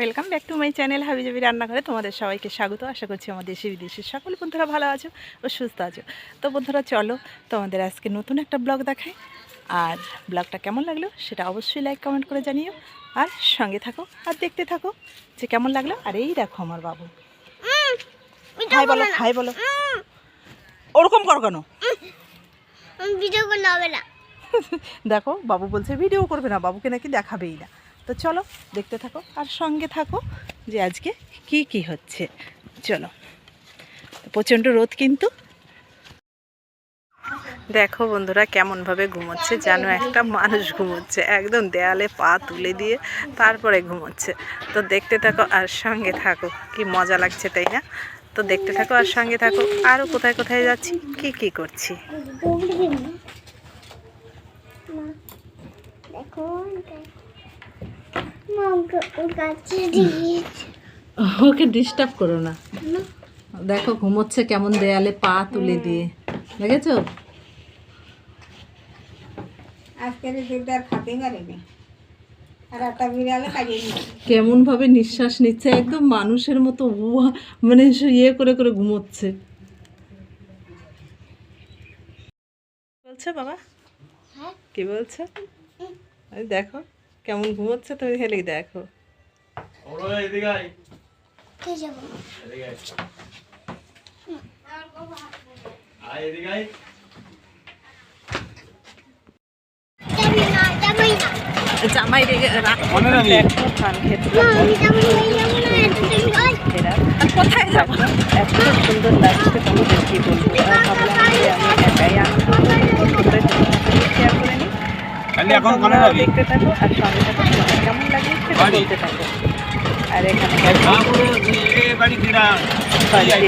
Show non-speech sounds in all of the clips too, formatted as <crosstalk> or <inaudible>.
Welcome back to my channel হাবিজাবি রান্নাঘরে তোমাদের সবাইকে স্বাগত। আশা করছি আমার দেশে বিদেশের সকল বন্ধুরা ভালো আছো ও সুস্থ আছো। তো বন্ধুরা চলো তোমাদের আজকে নতুন একটা ব্লগ দেখাই। আর ব্লগটা কেমন লাগল সেটা অবশ্যই লাইক কমেন্ট করে জানিও। আর সঙ্গে থাকো আর দেখতে থাকো যে কেমন লাগল। আর এই দেখো আমার বাবু। হাই বলো হাই বলো। ওরকম করো কেন? ভিডিও করলে হবে না। <laughs> দেখো বাবু বলছে ভিডিও করবে না। বাবুকে নাকি দেখাবেই না। তো চলো, দেখতে থাকো আর সঙ্গে থাকো যে আজকে কি কি হচ্ছে। চলো প্রচণ্ড রোদ কিন্তু। দেখো বন্ধুরা, কেমনভাবে ঘুমোচ্ছে। যেন একটা মানুষ ঘুমোচ্ছে, একদম দেয়ালে পা তুলে দিয়ে তারপরে ঘুমোচ্ছে। তো দেখতে থাকো আর সঙ্গে থাকো, কি মজা লাগছে, তাই না? তো দেখতে থাকো আর সঙ্গে থাকো আরও কোথায় কোথায় যাচ্ছি, কি কি করছি? দেখো মাকে ওর কাছে দিয়েছে <laughs> ওকে ডিস্টার্ব করো না। দেখো ঘুমোচ্ছে কেমন দেয়ালে পা তুলে দিয়ে। দেখেছ? কেমন ভাবে নিঃশ্বাস নিচ্ছে একদম মানুষের মতো উয়া মানে ইয়ে করে করে ঘুমোচ্ছে। বলছে বাবা? হ্যাঁ? কি বলছে? দেখো। কেমন ঘুমোচ্ছে তুমি খেলেই দেখো জামাই রেগে রাখো দেখো ধান খেতে যাব না এই যাব না এতদিন হয় এরা কোথায় যাব এত সুন্দর লাগছে তোমাদের কি বলব ভাবলাম আমি একাই আনন্দ করে শেয়ার করে নিই তাহলে এখন কোনে তোমরাও দেখতে থাকো আর সঙ্গে থাকো কেমন লাগে সেটা বাড়ি। বলতে থাকো। আর এখানে বাড়িতে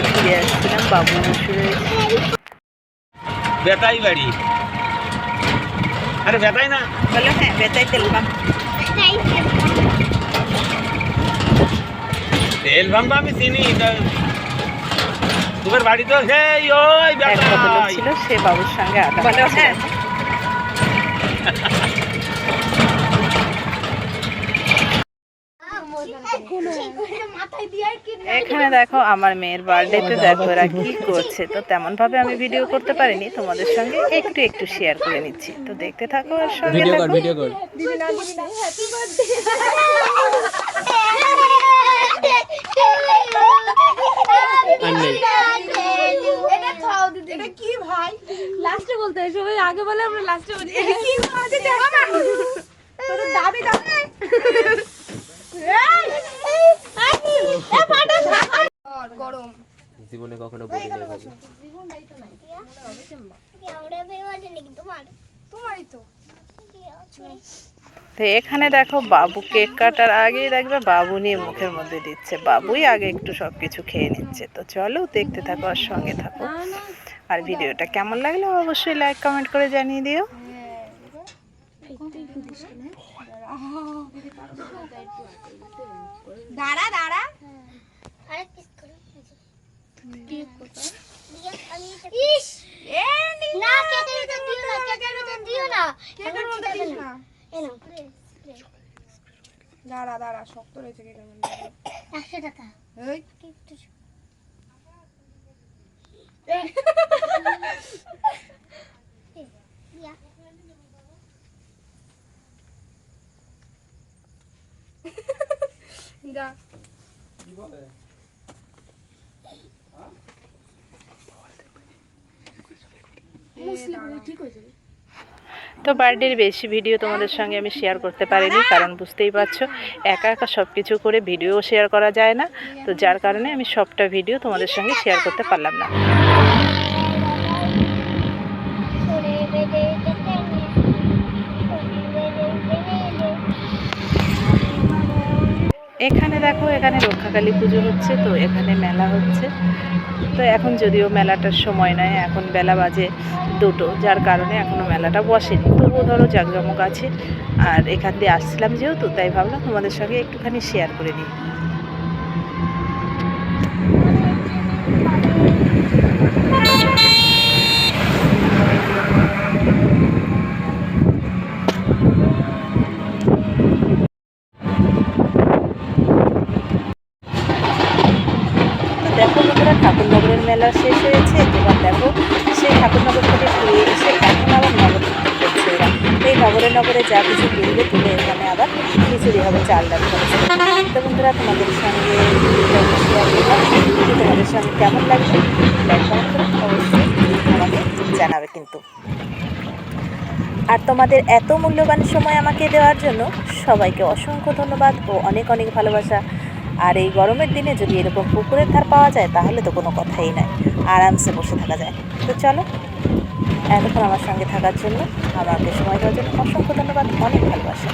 ফিরে আসছিলাম বাবু বেতাই বাড়ি। আরে বেতাই না। বলে হ্যাঁ বেতাই তেল পাম্প। তেল পাম্প আমি চিনি তা- তোমার বাড়ি তো সেই ওই ছিল সে বাবুর সঙ্গে আড্ডা মারছিল। এখানে দেখো আমার মেয়ের বার্থডেতে দেখো এরা কি করছে। তো তেমন ভাবে আমি ভিডিও করতে পারিনি তোমাদের সঙ্গে একটু একটু শেয়ার করে নিচ্ছি। তো দেখতে থাকো আর সঙ্গে থাকো। ভিডিও কর। এটা কি ভাই? লাস্টে বলতে সবাই আগে বলে আমরা লাস্টে বলি। এটা কি দাবি দাবি গরম জীবনে কখনো বলি তো তো এখানে দেখো বাবু কেক কাটার আগেই দেখবে বাবু নিয়ে মুখের মধ্যে দিচ্ছে। বাবুই আগে একটু সব কিছু খেয়ে নিচ্ছে। তো চলো দেখতে থাকো আর সঙ্গে থাকো। আর ভিডিওটা কেমন লাগল অবশ্যই লাইক কমেন্ট করে জানিয়ে দিও। দাঁড়া দাঁড়া। আরে কিস করো না কেটে দিও না কেটে দিও না। কেটে দাঁড়া দাঁড়া শক্ত রয়েছে কেকের মধ্যে একশো টাকা। এই। তো বার্থডের বেশি ভিডিও তোমাদের সঙ্গে আমি শেয়ার করতে পারিনি, কারণ বুঝতেই পারছ, একা একা সব কিছু করে ভিডিও শেয়ার করা যায় না। তো যার কারণে আমি সবটা ভিডিও তোমাদের সঙ্গে শেয়ার করতে পারলাম না। এখানে দেখো, এখানে রক্ষাকালী পুজো হচ্ছে, তো এখানে মেলা হচ্ছে। তো এখন যদিও মেলাটার সময় নয় এখন বেলা বাজে দুটো, যার কারণে এখনও মেলাটা বসেনি। তবুও ধরো জাকজমক আছে। আর এখান দিয়ে আসছিলাম যেহেতু, তাই ভাবলাম তোমাদের সঙ্গে একটুখানি শেয়ার করে নিই। মেলা শেষ হয়েছে। এবার দেখো, সেই ঠাকুরনগর থেকে ফিরে এসে এখন আবার নগর করছে এরা। এই নগরে নগরে যা কিছু তুলবে তুলে এখানে আবার খিচুড়ি হবে, চাল ডাল করেছে তো বন্ধুরা, তোমাদের সঙ্গে তোমাদের সঙ্গে কেমন লাগছে? অবশ্যই আমাকে জানাবে কিন্তু। আর তোমাদের এত মূল্যবান সময় আমাকে দেওয়ার জন্য সবাইকে অসংখ্য ধন্যবাদ ও অনেক অনেক ভালোবাসা। আর এই গরমের দিনে যদি এরকম পুকুরের ধার পাওয়া যায়, তাহলে তো কোনো কথাই নাই। আরামসে বসে থাকা যায়। তো চলো, এতক্ষণ আমার সঙ্গে থাকার জন্য আমাকে সময় দেওয়ার জন্য অসংখ্য ধন্যবাদ। অনেক ভালোবাসা।